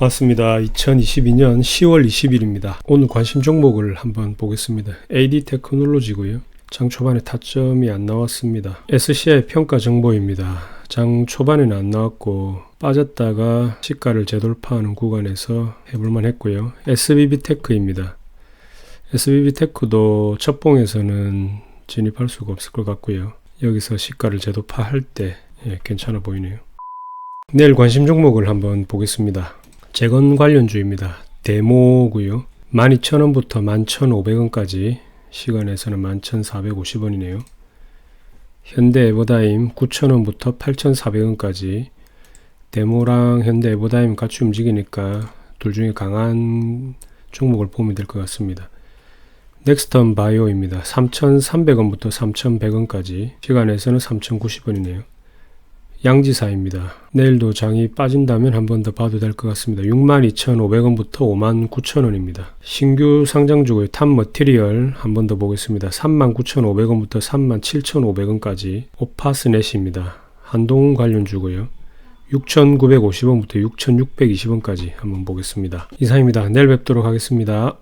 맞습니다. 2022년 10월 20일입니다. 오늘 관심 종목을 한번 보겠습니다. AD 테크놀로지고요. 장 초반에 타점이 안 나왔습니다. SCI 평가 정보입니다. 장 초반에는 안 나왔고 빠졌다가 시가를 재돌파하는 구간에서 해볼만 했고요. SBB 테크입니다. SBB 테크도 첫 봉에서는 진입할 수가 없을 것 같고요. 여기서 시가를 재돌파할 때 예, 괜찮아 보이네요. 내일 관심 종목을 한번 보겠습니다. 재건 관련주입니다. 데모고요. 12,000원부터 11,500원까지 시간에서는 11,450원이네요. 현대 에버다임 9,000원부터 8,400원까지 데모랑 현대 에버다임 같이 움직이니까 둘 중에 강한 종목을 보면 될 것 같습니다. 넥스턴 바이오입니다. 3,300원부터 3,100원까지 시간에서는 3,090원이네요. 양지사입니다. 내일도 장이 빠진다면 한 번 더 봐도 될 것 같습니다. 62,500원부터 59,000원입니다. 신규 상장주고요. 탑 머티리얼 한 번 더 보겠습니다. 39,500원부터 37,500원까지 오파스넷입니다. 한동 관련 주고요. 6,950원부터 6,620원까지 한번 보겠습니다. 이상입니다. 내일 뵙도록 하겠습니다.